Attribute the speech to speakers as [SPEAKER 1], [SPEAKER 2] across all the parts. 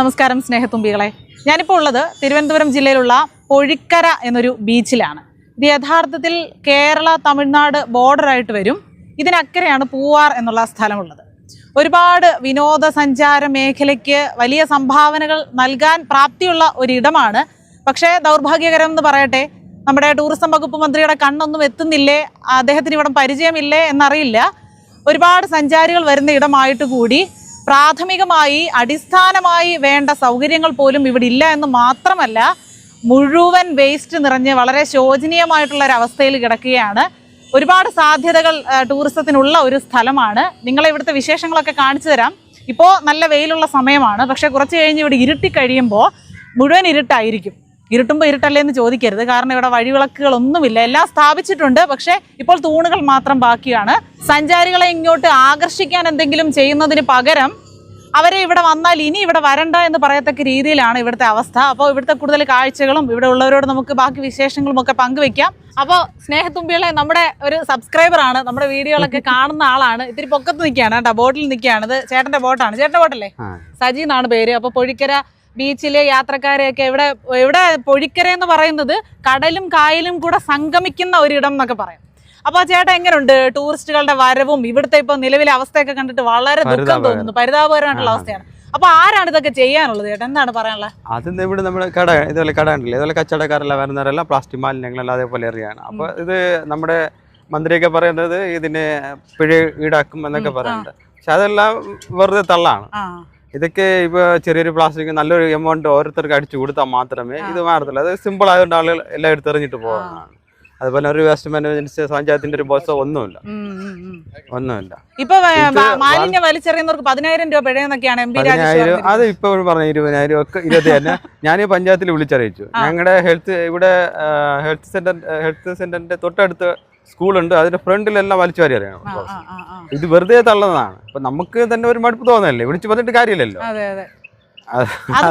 [SPEAKER 1] നമസ്കാരം സ്നേഹത്തുമ്പികളെ. ഞാനിപ്പോൾ ഉള്ളത് തിരുവനന്തപുരം ജില്ലയിലുള്ള പൊഴിക്കര എന്നൊരു ബീച്ചിലാണ്. ഇത് യഥാർത്ഥത്തിൽ കേരള തമിഴ്നാട് ബോർഡറായിട്ട് വരും. ഇതിനക്കരെയാണ് പൂവാർ എന്നുള്ള സ്ഥലമുള്ളത്. ഒരുപാട് വിനോദസഞ്ചാര മേഖലയ്ക്ക് വലിയ സംഭാവനകൾ നൽകാൻ പ്രാപ്തിയുള്ള ഒരിടമാണ്. പക്ഷേ ദൗർഭാഗ്യകരം എന്ന് പറയട്ടെ നമ്മുടെ ടൂറിസം വകുപ്പ് മന്ത്രിയുടെ കണ്ണൊന്നും എത്തുന്നില്ലേ? അദ്ദേഹത്തിന് ഇവിടെ പരിചയമില്ലേ എന്നറിയില്ല. ഒരുപാട് സഞ്ചാരികൾ വരുന്ന ഇടമായിട്ട് കൂടി പ്രാഥമികമായി അടിസ്ഥാനമായി വേണ്ട സൗകര്യങ്ങൾ പോലും ഇവിടെ ഇല്ല എന്ന് മാത്രമല്ല മുഴുവൻ വേസ്റ്റ് നിറഞ്ഞ് വളരെ ശോചനീയമായിട്ടുള്ള ഒരു അവസ്ഥയിൽ കിടക്കുകയാണ്. ഒരുപാട് സാധ്യതകൾ ടൂറിസത്തിനുള്ള ഒരു സ്ഥലമാണ്. നിങ്ങളെ ഇവിടുത്തെ വിശേഷങ്ങളൊക്കെ കാണിച്ചു തരാം. ഇപ്പോൾ നല്ല വെയിലുള്ള സമയമാണ്. പക്ഷേ കുറച്ച് കഴിഞ്ഞ് ഇവിടെ ഇരുട്ടി കഴിയുമ്പോൾ മുഴുവൻ ഇരുട്ടായിരിക്കും. ഇരുട്ടുമ്പോൾ ഇരുട്ടല്ലേ എന്ന് ചോദിക്കരുത്. കാരണം ഇവിടെ വഴിവിളക്കുകളൊന്നുമില്ല. എല്ലാം സ്ഥാപിച്ചിട്ടുണ്ട്. പക്ഷേ ഇപ്പോൾ തൂണുകൾ മാത്രം ബാക്കിയാണ്. സഞ്ചാരികളെ ഇങ്ങോട്ട് ആകർഷിക്കാൻ എന്തെങ്കിലും ചെയ്യുന്നതിന് പകരം അവരെ ഇവിടെ വന്നാൽ ഇനി ഇവിടെ വരണ്ട എന്ന് പറയത്തക്ക രീതിയിലാണ് ഇവിടുത്തെ അവസ്ഥ. അപ്പോൾ ഇവിടുത്തെ കൂടുതൽ കാഴ്ചകളും ഇവിടെ ഉള്ളവരോട് നമുക്ക് ബാക്കി വിശേഷങ്ങളും ഒക്കെ പങ്കുവെക്കാം. അപ്പോൾ സ്നേഹത്തുമ്പികളെ നമ്മുടെ ഒരു സബ്സ്ക്രൈബർ ആണ് നമ്മുടെ വീഡിയോകളൊക്കെ കാണുന്ന ആളാണ്. ഇത്തിരി പൊക്കത്ത് നിൽക്കുകയാണ് കേട്ടോ. ബോട്ടിൽ നിൽക്കുകയാണ്. ഇത് ചേട്ടന്റെ ബോട്ടാണ്. ചേട്ടന്റെ ബോട്ടല്ലേ. സജി എന്നാണ് പേര്. അപ്പോൾ പൊഴിക്കര ബീച്ചിലെ യാത്രക്കാരെയൊക്കെ ഇവിടെ ഇവിടെ പൊഴിക്കര എന്ന് പറയുന്നത് കടലും കായലും കൂടെ സംഗമിക്കുന്ന ഒരിടം എന്നൊക്കെ പറയാം. അപ്പോൾ ചേട്ടാ എങ്ങനെയുണ്ട് ടൂറിസ്റ്റുകളുടെ വരവും ഇവിടുത്തെ ഇപ്പൊ നിലവിലെ അവസ്ഥയൊക്കെ കണ്ടിട്ട് വളരെ ദുഃഖം തോന്നുന്നു. പരിതാപകരമായിട്ടുള്ള അവസ്ഥയാണ്. അപ്പൊ ആരാണ് ഇതൊക്കെ ചെയ്യാനുള്ളത് ചേട്ടാ? എന്താണ് പറയാനുള്ളത്?
[SPEAKER 2] അത് ഇവിടെ നമ്മുടെ കട ഇതുപോലെ കട ഉണ്ടല്ലോ ഇതുപോലെ കച്ചവടക്കാരെല്ലാം വരുന്നവരെല്ലാം പ്ലാസ്റ്റിക് മാലിന്യങ്ങളെല്ലാം അതേപോലെ എറിയാണ്. അപ്പോൾ ഇത് നമ്മുടെ മന്ത്രിയൊക്കെ പറയുന്നത് ഇതിനെ പിഴ ഈടാക്കും എന്നൊക്കെ പറയുന്നുണ്ട്. പക്ഷെ അതെല്ലാം വെറുതെ തള്ളാണ്. ഇതൊക്കെ ഇപ്പോൾ ചെറിയൊരു പ്ലാസ്റ്റിക് നല്ലൊരു എമൗണ്ട് ഓരോരുത്തർക്ക് അടിച്ചു കൊടുത്താൽ മാത്രമേ. ഇത് മാറത്തുള്ളൂ. അത് സിമ്പിൾ ആയതുകൊണ്ട് ആളുകൾ എല്ലാം എടുത്തെറിഞ്ഞിട്ട് പോകുന്നതാണ് അതുപോലെ ഒരു വേസ്റ്റ് മാനേജ്മെന്റ് പഞ്ചായത്തിന്റെ ഒരു ബോസോ ഒന്നുമില്ല. ഒന്നുമില്ല.
[SPEAKER 1] ഇപ്പൊ മാലിന്യം വലിച്ചെറിയുന്നവർക്ക് പതിനായിരം രൂപ പിഴയെന്നൊക്കെയാണ്
[SPEAKER 2] പതിനായിരം. അത് ഇപ്പൊ പറഞ്ഞ ഇരുപതിനായിരം ഒക്കെ ഇരുപത് തന്നെ. ഞാൻ പഞ്ചായത്തിൽ വിളിച്ചറിയിച്ചു. ഞങ്ങളുടെ ഹെൽത്ത് ഇവിടെ ഹെൽത്ത് സെന്റർ ഹെൽത്ത് സെന്ററിന്റെ തൊട്ടടുത്ത് സ്കൂളുണ്ട് അതിന്റെ ഫ്രണ്ടിലെല്ലാം വലിച്ചു വാരി അറിയണം
[SPEAKER 1] ആ.
[SPEAKER 2] ഇത് വെറുതെ തള്ളുന്നതാണ് അപ്പൊ നമുക്ക് തന്നെ ഒരു മടുപ്പ് തോന്നല്ലേ വിളിച്ചു പറഞ്ഞിട്ട് കാര്യമില്ലല്ലോ.
[SPEAKER 1] അതെ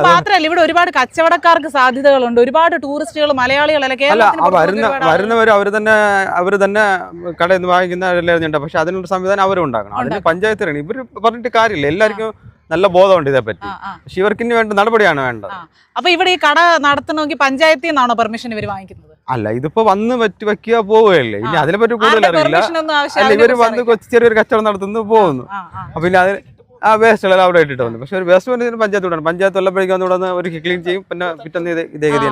[SPEAKER 1] മാത്രല്ല ഇവിടെ ഒരുപാട് കച്ചവടക്കാർക്ക് സാധ്യതകളുണ്ട്. ഒരുപാട് ടൂറിസ്റ്റുകൾ മലയാളികളല്ല
[SPEAKER 2] വരുന്ന വരുന്നവർ അവർ തന്നെ അവർ തന്നെ കടയിൽ നിന്ന് വാങ്ങിക്കുന്ന പക്ഷെ അതിനുള്ള സംവിധാനം അവരും ഉണ്ടാക്കണം. അതിന്
[SPEAKER 1] പഞ്ചായത്ത്
[SPEAKER 2] പഞ്ചായത്തിലാണ് ഇവർ പറഞ്ഞിട്ട് കാര്യമില്ല. എല്ലാവർക്കും നല്ല ബോധമുണ്ട് ഇതേപ്പറ്റി. പക്ഷെ ഇവർക്ക് ഇനി വേണ്ട നടപടിയാണ് വേണ്ടത്.
[SPEAKER 1] അപ്പൊ ഇവിടെ ഈ കട നടത്തണമെങ്കിൽ പഞ്ചായത്തിൽ നിന്നാണോ പെർമിഷൻ ഇവർ വാങ്ങിക്കുന്നത്?
[SPEAKER 2] അല്ല ഇതിപ്പോ വന്ന് പറ്റി വെക്കുക പോവുകയല്ലേ? ഇനി
[SPEAKER 1] അതിനെ
[SPEAKER 2] പറ്റി കൂടുതൽ അറിയില്ല. അല്ല
[SPEAKER 1] ഇവർ
[SPEAKER 2] വന്ന്. കൊച്ചു ചെറിയൊരു കച്ചവടം നടത്തുന്നു പോകുന്നു. അപ്പൊ പിന്നെ അതിന് ആ വേസ്റ്റ് എല്ലാം അവിടെ ഇട്ടിട്ട് വന്നു. പക്ഷെ ഒരു വേസ്റ്റ് വന്നതിന് പഞ്ചായത്ത് വിടണം. പഞ്ചായത്ത് ഉള്ളപ്പോഴേക്കും വന്ന് ഇവിടെ ഒരു ക്ലീൻ ചെയ്യും. പിന്നെ പിറ്റേന്ന് ഇത് ഇതേ ഗതി.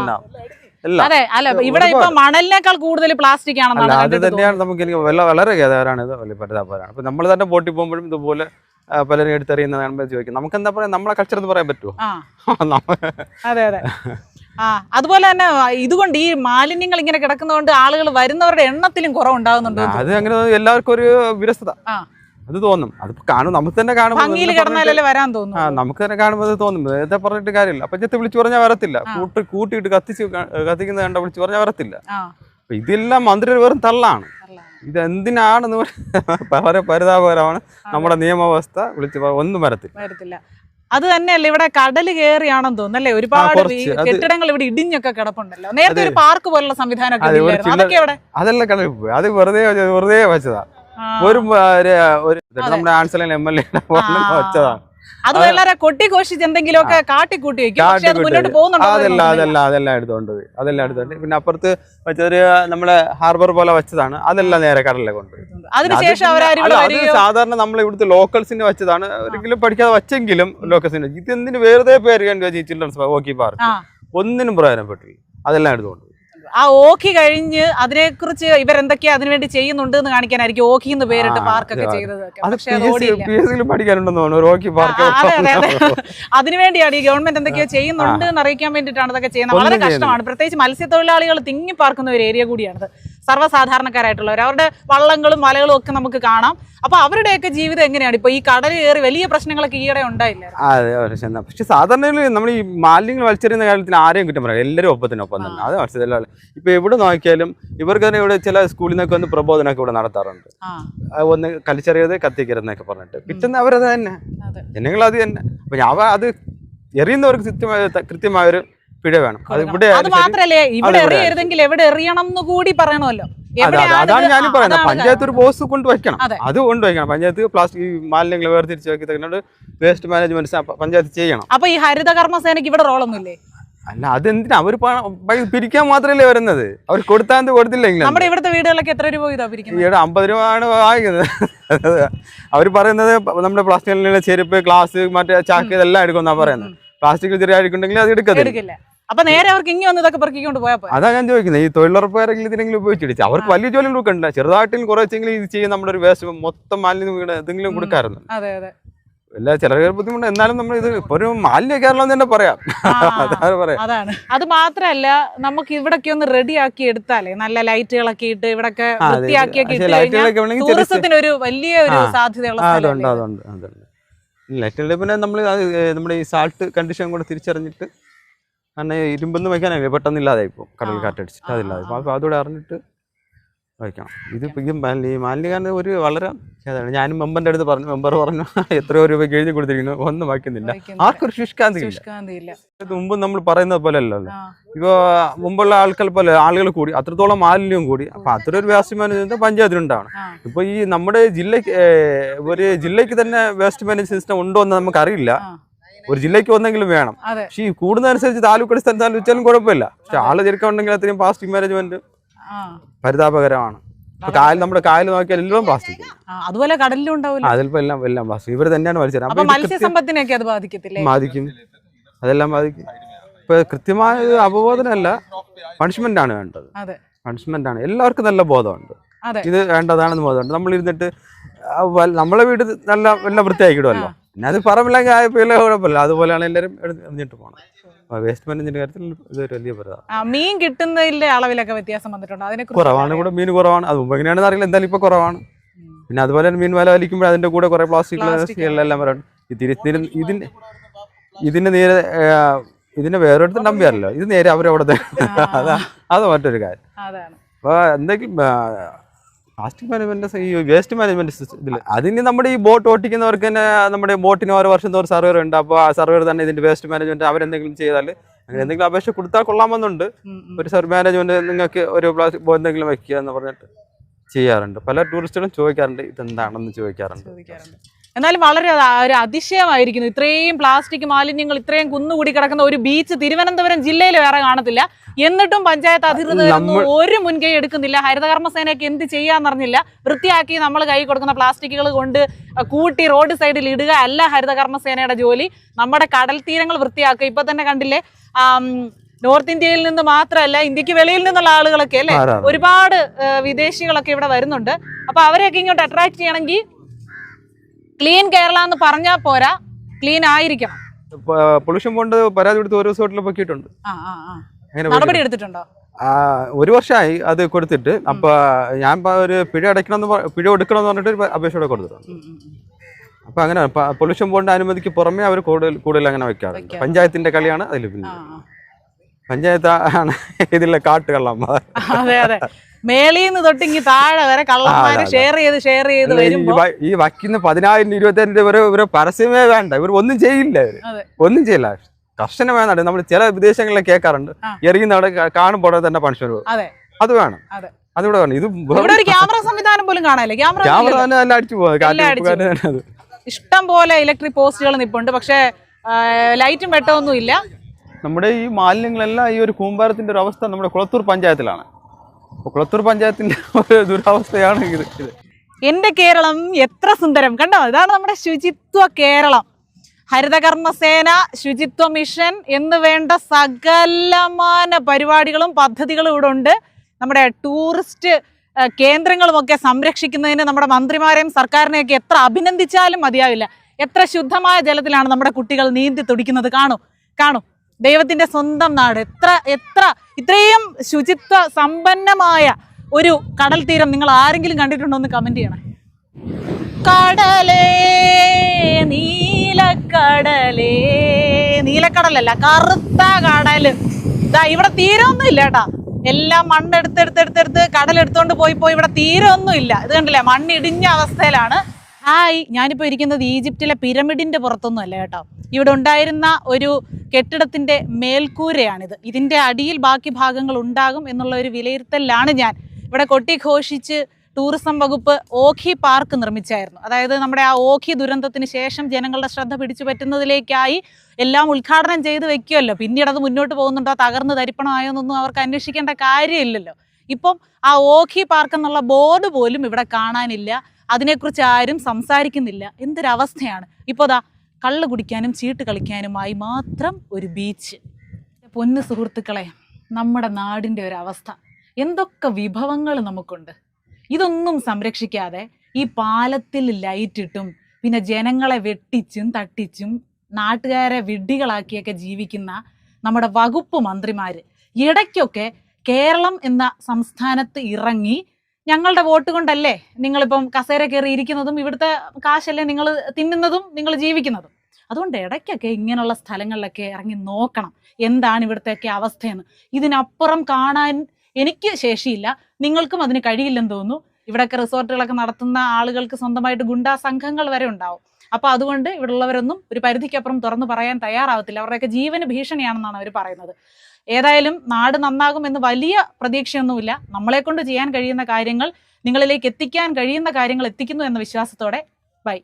[SPEAKER 2] എല്ലാം
[SPEAKER 1] അതെ അല്ല ഇവിടെ ഇപ്പൊ മണലിനേക്കാൾ കൂടുതൽ പ്ലാസ്റ്റിക് ആണെന്നാണ്
[SPEAKER 2] അത് തന്നെയാണ് നമുക്ക് എനിക്ക് വളരെ ഖേദകരമാണ് ഇത് വലിയ പരിതാപകരമാണ്. അപ്പൊ നമ്മൾ തന്നെ ബോട്ടിൽ പോകുമ്പോഴും ഇതുപോലെ പലരും എടുത്തറിയുന്ന കാണുമ്പോൾ ചോദിക്കും. നമുക്ക് എന്താ പറയാ നമ്മളെ കൾച്ചർ എന്ന് പറയാൻ പറ്റുമോ
[SPEAKER 1] അതെ അതെ. ആ അതുപോലെ തന്നെ ഇതുകൊണ്ട് ഈ മാലിന്യങ്ങൾ ഇങ്ങനെ കിടക്കുന്നതുകൊണ്ട് ആളുകൾ വരുന്നവരുടെ എണ്ണത്തിലും കുറവുണ്ടാകുന്നുണ്ട്
[SPEAKER 2] അത് അങ്ങനെ എല്ലാവർക്കും ഒരു വിരസത. അത് തോന്നും. അത് കാണും നമുക്ക് തന്നെ കാണുമ്പോൾ
[SPEAKER 1] വരാൻ
[SPEAKER 2] ആ നമുക്ക് തന്നെ കാണുമ്പോൾ അത് തോന്നും. നേരത്തെ പറഞ്ഞിട്ട് കാര്യമില്ല. അപ്പൊ ചെത്ത് വിളിച്ചു പറഞ്ഞാൽ വരത്തില്ല.
[SPEAKER 1] കൂട്ട്
[SPEAKER 2] കൂട്ടി കൂട്ടിയിട്ട് കത്തിച്ച് കത്തിക്കുന്ന കത്തിക്കുന്നത് കണ്ട വിളിച്ചു പറഞ്ഞാൽ വരത്തില്ല. അപ്പൊ ഇതെല്ലാം മന്ത്രി വെറും തള്ളാണ്. ഇത് എന്തിനാണെന്ന് വളരെ പരിതാപകരമാണ്. നമ്മുടെ നിയമവ്യവസ്ഥ വിളിച്ച് ഒന്നും വരത്തില്ല.
[SPEAKER 1] വരത്തില്ല. അത് തന്നെയല്ല ഇവിടെ കടൽ കയറിയാണെന്ന് തോന്നുന്നു അല്ലേ? ഒരുപാട് കെട്ടിടങ്ങൾ ഇവിടെ ഇടിഞ്ഞൊക്കെ കിടപ്പുണ്ടല്ലോ. നേരത്തെ ഒരു പാർക്ക് പോലുള്ള സംവിധാനം
[SPEAKER 2] അതെല്ലാം കടലിൽ പോയി. അത് വെറുതെ വെറുതെ വെച്ചതാ ഒരു. നമ്മുടെ ആൻസലൻ എം എൽ എ. വെച്ചതാണ്.
[SPEAKER 1] അത് വളരെ കൊട്ടിഘോഷിച്ച് എന്തെങ്കിലുമൊക്കെ കാട്ടിക്കൂട്ടി വെക്കും. പക്ഷെ അത് മുന്നോട്ട് പോകുന്നുണ്ടോ
[SPEAKER 2] അതെല്ലാം. അതെല്ലാം അതെല്ലാം എടുത്തോണ്ട് പോയി. അതെല്ലാം എടുത്തോണ്ട് പിന്നെ അപ്പുറത്ത് വെച്ചൊരു നമ്മളെ ഹാർബർ പോലെ വെച്ചതാണ്. അതെല്ലാം നേരെ കടലിലെ കൊണ്ടുപോയി.
[SPEAKER 1] അതിനുശേഷം
[SPEAKER 2] അത് സാധാരണ നമ്മൾ ഇവിടുത്തെ ലോക്കൽസിന് വെച്ചതാണ്. ഒരിക്കലും പഠിക്കാതെ വെച്ചെങ്കിലും ലോക്കൽസിന് ഇത് എന്തിന് വെറുതെ പേര് കണ്ടു ചിൽഡ്രൻസ് ഹോക്കി പാർക്ക്. ഒന്നിനും പ്രയോജനപ്പെട്ടില്ല. അതെല്ലാം എടുത്തുകൊണ്ട്.
[SPEAKER 1] ആ ഓഖി കഴിഞ്ഞ് അതിനെക്കുറിച്ച് ഇവരെന്തൊക്കെയാ അതിനുവേണ്ടി ചെയ്യുന്നുണ്ട് എന്ന് കാണിക്കാനായിരിക്കും ഓഖി എന്ന് പേരിട്ട് പാർക്കൊക്കെ. ചെയ്തത് അതിനുവേണ്ടിയാണ് ഈ ഗവൺമെന്റ് എന്തൊക്കെയോ ചെയ്യുന്നുണ്ട് എന്ന് അറിയിക്കാൻ വേണ്ടിയിട്ടാണ് ഇതൊക്കെ ചെയ്യുന്നത്. വളരെ കഷ്ടമാണ്. പ്രത്യേകിച്ച് മത്സ്യത്തൊഴിലാളികൾ തിങ്ങി പാർക്കുന്ന ഒരു ഏരിയ കൂടിയാണിത്. സർവസാധാരണക്കാരായിട്ടുള്ളവർ അവരുടെ വള്ളങ്ങളും മലകളും ഒക്കെ നമുക്ക് കാണാം. അപ്പൊ അവരുടെയൊക്കെ ജീവിതം എങ്ങനെയാണ്? ഇപ്പൊ ഈ കടൽ കയറി വലിയ പ്രശ്നങ്ങളൊക്കെ ഈയിടെ ഉണ്ടായില്ല?
[SPEAKER 2] അതെ പക്ഷെ സാധാരണ നമ്മൾ ഈ മാലിന്യങ്ങൾ വലിച്ചെറിയുന്ന കാര്യത്തിൽ ആരെയും കിട്ടും പറയാം എല്ലാവരും ഒപ്പത്തിനൊപ്പം തന്നെ. അത് മനസ്സിലായി ഇപ്പൊ എവിടെ നോക്കിയാലും ഇവർക്ക് തന്നെ ഇവിടെ ചില സ്കൂളിൽ നിന്നൊക്കെ വന്ന് പ്രബോധനമൊക്കെ ഇവിടെ നടത്താറുണ്ട്. ഒന്ന് കളിച്ചെറിയത് കത്തിക്കരുതെന്നൊക്കെ പറഞ്ഞിട്ട്. കിട്ടുന്ന അവരത് തന്നെ. ജനങ്ങൾ അത് തന്നെ. അപ്പൊ ഞാൻ അത് എറിയുന്നവർക്ക് കൃത്യമായ കൃത്യമായ ഒരു പിഴ വേണം. അത് ഇവിടെ
[SPEAKER 1] അത് മാത്രല്ലേ ഇവിടെ
[SPEAKER 2] ഇവിടെ
[SPEAKER 1] എറിയരുതെങ്കിൽ എവിടെ എറിയണം എന്ന് കൂടി പറയണമല്ലോ.
[SPEAKER 2] അതാണ്
[SPEAKER 1] ഞാൻ
[SPEAKER 2] ഞാനും പറയുന്നത്. പഞ്ചായത്ത് ഒരു ബോസ് കൊണ്ട് വയ്ക്കണം.
[SPEAKER 1] അതെ.
[SPEAKER 2] കൊണ്ട് വെക്കണം പഞ്ചായത്ത് പ്ലാസ്റ്റിക് മാലിന്യങ്ങൾ വേർതിരിച്ച് വെക്കി തരുന്നുണ്ട് വേസ്റ്റ് മാനേജ്മെന്റ് പഞ്ചായത്ത് ചെയ്യണം.
[SPEAKER 1] അപ്പൊ ഈ ഹരിത സേനയ്ക്ക് ഇവിടെ റോളൊന്നുമില്ലേ?
[SPEAKER 2] അല്ല അതെന്തിനാ? അവർ പിരിക്കാൻ മാത്രമല്ലേ വരുന്നത്. അവർ കൊടുത്താൽ കൊടുത്തില്ലെങ്കിൽ
[SPEAKER 1] നമ്മുടെ ഇവിടുത്തെ വീടുകളൊക്കെ എത്ര രൂപ ഇതാ
[SPEAKER 2] ഈയിടെ അമ്പത് രൂപ ആണ് വാങ്ങിക്കുന്നത് അവർ പറയുന്നത് നമ്മുടെ പ്ലാസ്റ്റിക്കിലുള്ള ചെരുപ്പ് ഗ്ലാസ് മറ്റേ ചാക്ക് ഇതെല്ലാം എടുക്കുമെന്നാ പറയുന്നത്. പ്ലാസ്റ്റിക് ചെറിയ അഴുക്കുണ്ടെങ്കിൽ അത് എടുക്കത്തില്ല.
[SPEAKER 1] എടുക്കില്ല. അപ്പൊ നേരെ അവർക്ക് ഇങ്ങനെ വന്ന് ഇതൊക്കെ പെറുക്കിക്കൊണ്ട് പോയാൽ.
[SPEAKER 2] അതാ ഞാൻ ചോദിക്കുന്നത് ഈ തൊഴിലുറപ്പുകാരെങ്കിലും ഇതിനെങ്കിലും ഉപയോഗിച്ചിടിച്ച് അവർക്ക് വലിയ ജോലി കൊടുക്കണ്ട ചെറുതായിട്ടെങ്കിലും കുറച്ചെങ്കിലും ഇത് ചെയ്യും നമ്മുടെ ഒരു വേസ്റ്റ് മൊത്തം മാലിന്യം വീട് എന്തെങ്കിലും കൊടുക്കാറുണ്ട്.
[SPEAKER 1] അതെ അതെ.
[SPEAKER 2] എല്ലാ ചില ബുദ്ധിമുട്ട്. എന്നാലും നമ്മൾ ഇത് ഇപ്പൊ ഒരു മാലിന്യ കേരളം തന്നെ പറയാം. അതാണ് പറയാം.
[SPEAKER 1] അതാണ്. അത് മാത്രല്ല നമുക്ക് ഇവിടൊക്കെ ഒന്ന് റെഡി ആക്കി എടുത്താലേ നല്ല ലൈറ്റുകളൊക്കെ ഇട്ട് ഇവിടൊക്കെ. വൃത്തിയാക്കിയൊക്കെ ടൂറിസത്തിന് ഒരു വലിയ ഒരു സാധ്യതയുള്ള
[SPEAKER 2] അതുണ്ട്? അതുണ്ട് അതുണ്ട്. ലൈറ്റുകളുടെ പിന്നെ നമ്മൾ നമ്മുടെ ഈ സാൾട്ട് കണ്ടീഷൻ കൂടെ തിരിച്ചറിഞ്ഞിട്ട് കാരണം ഇരുമ്പെന്ന് വയ്ക്കാനല്ലേ പെട്ടെന്ന് ഇല്ലാതായി ഇപ്പോൾ കടൽ. കാറ്റടിച്ചിട്ട് അതില്ലാതെ അപ്പോൾ അതുകൂടെ അറിഞ്ഞിട്ട് വയ്ക്കണം. ഇത് ഈ മാലി- മാലിന്യകാരന് ഒരു വളരെ ഖേദമാണ് ഞാനും മെമ്പറിന്റെ അടുത്ത് പറഞ്ഞു മെമ്പർ പറഞ്ഞു എത്രയോ രൂപയ്ക്ക് എഴുതി കൊടുത്തിരിക്കുന്നു ഒന്നും വയ്ക്കുന്നില്ല. ആർക്കൊരു
[SPEAKER 1] ശുഷ്കാന്തിയില്ല
[SPEAKER 2] ഇത് മുമ്പ് നമ്മൾ പറയുന്നത് പോലെ അല്ലല്ലോ. ഇപ്പോ മുമ്പുള്ള ആൾക്കാർ പോലെ ആളുകൾ കൂടി അത്രത്തോളം മാലിന്യവും കൂടി അപ്പൊ അത്ര ഒരു വേസ്റ്റ് മാനേജ്മെന്റ് പഞ്ചായത്തിനുണ്ടാവണം. ഇപ്പൊ ഈ നമ്മുടെ ജില്ലയ്ക്ക് ഒരു ജില്ലയ്ക്ക് തന്നെ വേസ്റ്റ് മാനേജ് സിസ്റ്റം ഉണ്ടോ എന്ന്
[SPEAKER 1] നമുക്കറിയില്ല.
[SPEAKER 2] ഒരു ജില്ലയ്ക്ക് ഒന്നെങ്കിലും വേണം. പക്ഷേ ഈ കൂടുന്നതനുസരിച്ച് താലൂക്ക് അടിസ്ഥാനത്താലും വെച്ചാലും കുഴപ്പമില്ല. പക്ഷെ ആൾ ചെറുക്കുണ്ടെങ്കിൽ അത്രയും പ്ലാസ്റ്റിക് മാനേജ്മെന്റ് പരിതാപകരമാണ്. കായൽ നമ്മുടെ കായൽ നോക്കിയാൽ എല്ലാം പ്ലാസ്റ്റിക്.
[SPEAKER 1] അതുപോലെ കടലിലും ഉണ്ടാവില്ല
[SPEAKER 2] അതിലിപ്പോ എല്ലാം എല്ലാം പ്ലാസ്റ്റിക്. ഇവർ തന്നെയാണ് മത്സ്യം
[SPEAKER 1] മത്സ്യസമ്പത്തിനെയൊക്കെ അത് ബാധിക്കത്തില്ലേ?
[SPEAKER 2] ബാധിക്കും. അതെല്ലാം ബാധിക്കും. ഇപ്പൊ കൃത്യമായ ഒരു അവബോധനമല്ല പണിഷ്മെന്റ് ആണ് വേണ്ടത്. പണിഷ്മെന്റ് ആണ്. എല്ലാവർക്കും നല്ല ബോധമുണ്ട്. ഇത് വേണ്ടതാണെന്ന് ബോധമുണ്ട്. നമ്മൾ ഇരുന്നിട്ട് നമ്മളെ വീട് നല്ല എല്ലാം വൃത്തിയാക്കിയിടുമല്ലോ പിന്നെ അത് പറമ്പില്ലെങ്കിൽ ആയപ്പോ കുഴപ്പമില്ല. അതുപോലെയാണ് എല്ലാവരും എടുത്ത് എറിഞ്ഞിട്ട് പോണം വേസ്റ്റ് മാനേജ്മെന്റ് കാര്യത്തിൽ ഇതൊരു വലിയ പ്രധാനം.
[SPEAKER 1] മീൻ കിട്ടുന്നതിന്റെ അളവിലൊക്കെ വ്യത്യാസം വന്നിട്ടുണ്ട്. അതിനെ
[SPEAKER 2] കുറവാണ് കൂടെ മീൻ കുറവാണ്. അത് മുമ്പ് എങ്ങനെയാണെന്ന് അറിയില്ല. എന്തായാലും ഇപ്പൊ കുറവാണ്. പിന്നെ അതുപോലെ തന്നെ മീൻ വല വലിക്കുമ്പോൾ അതിന്റെ കൂടെ കുറെ പ്ലാസ്റ്റിക് എല്ലാം വരാണ് ഈ തിരി തിരി- ഇതിന് ഇതിന് നേരെ ഇതിന്റെ വേറൊരിടത്ത് നമ്പിയാറല്ലോ. ഇത് നേരെ അവരവിടെ അതാ അത് മറ്റൊരു കാര്യം.
[SPEAKER 1] അപ്പൊ
[SPEAKER 2] അപ്പോൾ എന്തെങ്കിലും പ്ലാസ്റ്റിക് മാനേജ്മെന്റ് ഈ വേസ്റ്റ് മാനേജ്മെന്റ് സിസ്റ്റം ഇതിൽ അതിന് നമ്മുടെ ഈ ബോട്ട് ഓട്ടിക്കുന്നവർക്ക് തന്നെ നമ്മുടെ ബോട്ടിന് ഓരോ വർഷം തോറും സർവേർ ഉണ്ട്. അപ്പോൾ ആ സർവേർ തന്നെ ഇതിന്റെ വേസ്റ്റ് മാനേജ്മെന്റ് അവരെന്തെങ്കിലും ചെയ്താൽ അങ്ങനെ എന്തെങ്കിലും അപേക്ഷ കൊടുത്താൽ കൊള്ളാമെന്നുണ്ട്. ഒരു സർവേ മാനേജ്മെന്റ് നിങ്ങൾക്ക് ഒരു പ്ലാസ്റ്റിക് എന്തെങ്കിലും വെക്കുക എന്ന് പറഞ്ഞിട്ട് ചെയ്യാറുണ്ട്. പല ടൂറിസ്റ്റുകളും ചോദിക്കാറുണ്ട് ഇതെന്താണെന്ന്? ചോദിക്കാറുണ്ട്.
[SPEAKER 1] എന്നാലും വളരെ ഒരു അതിശയമായിരിക്കുന്നു. ഇത്രയും പ്ലാസ്റ്റിക് മാലിന്യങ്ങൾ ഇത്രയും കുന്നുകൂടി കിടക്കുന്ന ഒരു ബീച്ച് തിരുവനന്തപുരം ജില്ലയിൽ വേറെ കാണത്തില്ല. എന്നിട്ടും പഞ്ചായത്ത് അധികൃതർ ഒരു മുൻകൈ എടുക്കുന്നില്ല. ഹരിതകർമ്മസേനയ്ക്ക് എന്ത് ചെയ്യാന്നറിഞ്ഞില്ല. വൃത്തിയാക്കി നമ്മൾ കൈ കൊടുക്കുന്ന പ്ലാസ്റ്റിക്കുകൾ കൊണ്ട് കൂട്ടി റോഡ് സൈഡിൽ ഇടുക അല്ല ഹരിതകർമ്മസേനയുടെ ജോലി. നമ്മുടെ കടൽ തീരങ്ങൾ വൃത്തിയാക്കുക. ഇപ്പൊ തന്നെ കണ്ടില്ലേ നോർത്ത് ഇന്ത്യയിൽ നിന്ന് മാത്രമല്ല ഇന്ത്യയ്ക്ക് വെളിയിൽ നിന്നുള്ള ആളുകളൊക്കെ അല്ലെ? ഒരുപാട് വിദേശികളൊക്കെ ഇവിടെ വരുന്നുണ്ട്. അപ്പൊ അവരെയൊക്കെ ഇങ്ങോട്ട് അട്രാക്ട് ചെയ്യണമെങ്കിൽ ക്ലീൻ കേരള എന്ന് പറഞ്ഞാൽ പോരാ. ക്ലീൻ ആയിരിക്കണം.
[SPEAKER 2] പൊല്യൂഷൻ കൊണ്ട് പരാതി കൊടുത്ത് ഒരു റിസോർട്ടിൽ പൊക്കിയിട്ടുണ്ട്.
[SPEAKER 1] നടപടി എടുത്തിട്ടുണ്ടോ?
[SPEAKER 2] ഒരു വർഷമായി അത് കൊടുത്തിട്ട്. അപ്പൊ ഞാൻ ഒരു പിഴ അടയ്ക്കണമെന്ന് പിഴ എടുക്കണമെന്ന് പറഞ്ഞിട്ട് ഒരു അപേക്ഷ കൂടെ കൊടുത്തിട്ടുണ്ട്. അപ്പൊ അങ്ങനെ പൊല്യൂഷൻ ബോണ്ട് അനുമതിക്ക് പുറമെ അവർ കൂടുതൽ കൂടുതൽ അങ്ങനെ വെക്കാറുണ്ട്. പഞ്ചായത്തിന്റെ കളിയാണ് അതിൽ പിന്നെ. പഞ്ചായത്ത് ആണ് ഇതിലെ കാട്ടുകള്ളന്മാർ.
[SPEAKER 1] അതെ അതെ. മേളീന്ന് തൊട്ടിങ്ങി താഴെ വരെ കള്ളന്മാര്. ഷെയർ ചെയ്ത് ഷെയർ ചെയ്ത് വരുമ്പോ
[SPEAKER 2] ഈ വയ്ക്കുന്ന പതിനായിരം ഇരുപത്തിരണ്ട് രൂപ ഇവർ പരസ്യമേ വേണ്ട. ഇവർ ഒന്നും ചെയ്യില്ല. ഒന്നും ചെയ്യില്ല. കർശനമായ നട നമ്മൾ ചില വിദേശങ്ങളിലെ കേൾക്കാറുണ്ട്. എറിയുന്ന അവിടെ കാണുമ്പോൾ തന്നെ പണിഷ്മെന്റ്
[SPEAKER 1] അതെ.
[SPEAKER 2] അത് വേണം.
[SPEAKER 1] അതെ.
[SPEAKER 2] അതിവിടെ വേണം. ഇത്
[SPEAKER 1] ക്യാമറ സംവിധാനം പോലും കാണാനില്ല. ക്യാമറ
[SPEAKER 2] തന്നെ എല്ലാം അടിച്ചു അത്
[SPEAKER 1] ഇഷ്ടം പോലെ ഇലക്ട്രിക് പോസ്റ്റുകൾ നിപ്പുണ്ട്. പക്ഷേ ലൈറ്റും വെട്ടമൊന്നും ഇല്ല
[SPEAKER 2] നമ്മുടെ ഈ മാലിന്യങ്ങളെല്ലാം ഈ ഒരു കൂമ്പാരത്തിന്റെ ഒരു അവസ്ഥ നമ്മുടെ കുളത്തൂർ പഞ്ചായത്തിലാണ്. അപ്പോൾ കുളത്തൂർ പഞ്ചായത്തിന്റെ ഒരു ദുരവസ്ഥയാണ് ഇത്. ഇത്
[SPEAKER 1] എന്റെ കേരളം എത്ര സുന്ദരം. കണ്ടോ? ഇതാണ് നമ്മുടെ ശുചിത്വ കേരളം. ഹരിതകർമ്മസേന ശുചിത്വ മിഷൻ എന്ന് വേണ്ട സകലമാന പരിപാടികളും പദ്ധതികളും ഇവിടെ ഉണ്ട്. നമ്മുടെ ടൂറിസ്റ്റ് കേന്ദ്രങ്ങളുമൊക്കെ സംരക്ഷിക്കുന്നതിന് നമ്മുടെ മന്ത്രിമാരെയും സർക്കാരിനെയൊക്കെ എത്ര അഭിനന്ദിച്ചാലും മതിയാവില്ല. എത്ര ശുദ്ധമായ ജലത്തിലാണ് നമ്മുടെ കുട്ടികൾ നീന്തി തുടിക്കുന്നത് കാണൂ. കാണൂ. ദൈവത്തിന്റെ സ്വന്തം നാട്. എത്ര എത്ര ഇത്രയും ശുചിത്വ സമ്പന്നമായ ഒരു കടൽ തീരം നിങ്ങൾ ആരെങ്കിലും കണ്ടിട്ടുണ്ടോ എന്ന് കമന്റ് ചെയ്യണേ. കടലേ നീലക്കടലേ. നീലക്കടലല്ല കറുത്ത കടൽ. ഇതാ ഇവിടെ തീരമൊന്നും ഇല്ല കേട്ടാ. എല്ലാം മണ്ണെടുത്തെടുത്തെടുത്തെടുത്ത് കടലെടുത്തോണ്ട് പോയി പോയി ഇവിടെ തീരമൊന്നും ഇല്ല. ഇത് കണ്ടില്ലേ മണ്ണിടിഞ്ഞ അവസ്ഥയിലാണ്. ഹായ് ഞാനിപ്പോൾ ഇരിക്കുന്നത് ഈജിപ്റ്റിലെ പിരമിഡിന്റെ പുറത്തൊന്നും അല്ല കേട്ടോ. ഇവിടെ ഉണ്ടായിരുന്ന ഒരു കെട്ടിടത്തിന്റെ മേൽക്കൂരയാണിത്. ഇതിന്റെ അടിയിൽ ബാക്കി ഭാഗങ്ങൾ ഉണ്ടാകും എന്നുള്ള ഒരു വിലയിരുത്തലിലാണ് ഞാൻ. ഇവിടെ കൊട്ടിഘോഷിച്ച് ടൂറിസം വകുപ്പ് ഓഖി പാർക്ക് നിർമ്മിച്ചായിരുന്നു. അതായത് നമ്മുടെ ആ ഓഖി ദുരന്തത്തിന് ശേഷം ജനങ്ങളുടെ ശ്രദ്ധ പിടിച്ചു പറ്റുന്നതിലേക്കായി എല്ലാം ഉദ്ഘാടനം ചെയ്ത് വെക്കുമല്ലോ പിന്നീട് അത് മുന്നോട്ട് പോകുന്നുണ്ടോ തകർന്ന് തരിപ്പണമായോ എന്നൊന്നും അവർക്ക് അന്വേഷിക്കേണ്ട കാര്യമില്ലല്ലോ. ഇപ്പം ആ ഓഖി പാർക്ക് എന്നുള്ള ബോർഡ് പോലും ഇവിടെ കാണാനില്ല. അതിനെക്കുറിച്ച് ആരും സംസാരിക്കുന്നില്ല. എന്തൊരവസ്ഥയാണ്. ഇപ്പോൾ ദാ കള്ള് കുടിക്കാനും ചീട്ട് കളിക്കാനുമായി മാത്രം ഒരു ബീച്ച് പൊന്ന് സുഹൃത്തുക്കളെ നമ്മുടെ നാടിന്റെ ഒരവസ്ഥ എന്തൊക്കെ വിഭവങ്ങൾ നമുക്കുണ്ട്. ഇതൊന്നും സംരക്ഷിക്കാതെ ഈ പാലത്തിൽ ലൈറ്റിട്ടും പിന്നെ ജനങ്ങളെ വെട്ടിച്ചും തട്ടിച്ചും നാട്ടുകാരെ വിഡ്ഢികളാക്കിയൊക്കെ ജീവിക്കുന്ന നമ്മുടെ വകുപ്പ് മന്ത്രിമാർ ഇടയ്ക്കൊക്കെ കേരളം എന്ന സംസ്ഥാനത്ത് ഇറങ്ങി ഞങ്ങളുടെ വോട്ട് കൊണ്ടല്ലേ നിങ്ങളിപ്പം കസേര കയറി ഇരിക്കുന്നതും ഇവിടുത്തെ കാശല്ലേ നിങ്ങൾ തിന്നുന്നതും നിങ്ങൾ ജീവിക്കുന്നതും. അതുകൊണ്ട് ഇടയ്ക്കൊക്കെ ഇങ്ങനെയുള്ള സ്ഥലങ്ങളിലൊക്കെ ഇറങ്ങി നോക്കണം എന്താണ് ഇവിടുത്തെയൊക്കെ അവസ്ഥയെന്ന്. ഇതിനപ്പുറം കാണാൻ എനിക്ക് ശേഷിയില്ല. നിങ്ങൾക്കും അതിന് കഴിയില്ലെന്ന് തോന്നുന്നു. ഇവിടെയൊക്കെ റിസോർട്ടുകളൊക്കെ നടത്തുന്ന ആളുകൾക്ക് സ്വന്തമായിട്ട് ഗുണ്ടാ സംഘങ്ങൾ വരെ ഉണ്ടാവും. അപ്പോൾ അതുകൊണ്ട് ഇവിടെ ഉള്ളവരൊന്നും ഒരു പരിധിക്കപ്പുറം തുറന്നു പറയാൻ തയ്യാറാവത്തില്ല. അവരുടെയൊക്കെ ജീവന് ഭീഷണിയാണെന്നാണ് അവർ പറയുന്നത്. ഏതായാലും നാട് നന്നാകും എന്ന് വലിയ പ്രതീക്ഷയൊന്നുമില്ല. നമ്മളെ കൊണ്ട് ചെയ്യാൻ കഴിയുന്ന കാര്യങ്ങൾ നിങ്ങളിലേക്ക് എത്തിക്കാൻ കഴിയുന്ന കാര്യങ്ങൾ എത്തിക്കുന്നു എന്ന വിശ്വാസത്തോടെ ബൈ.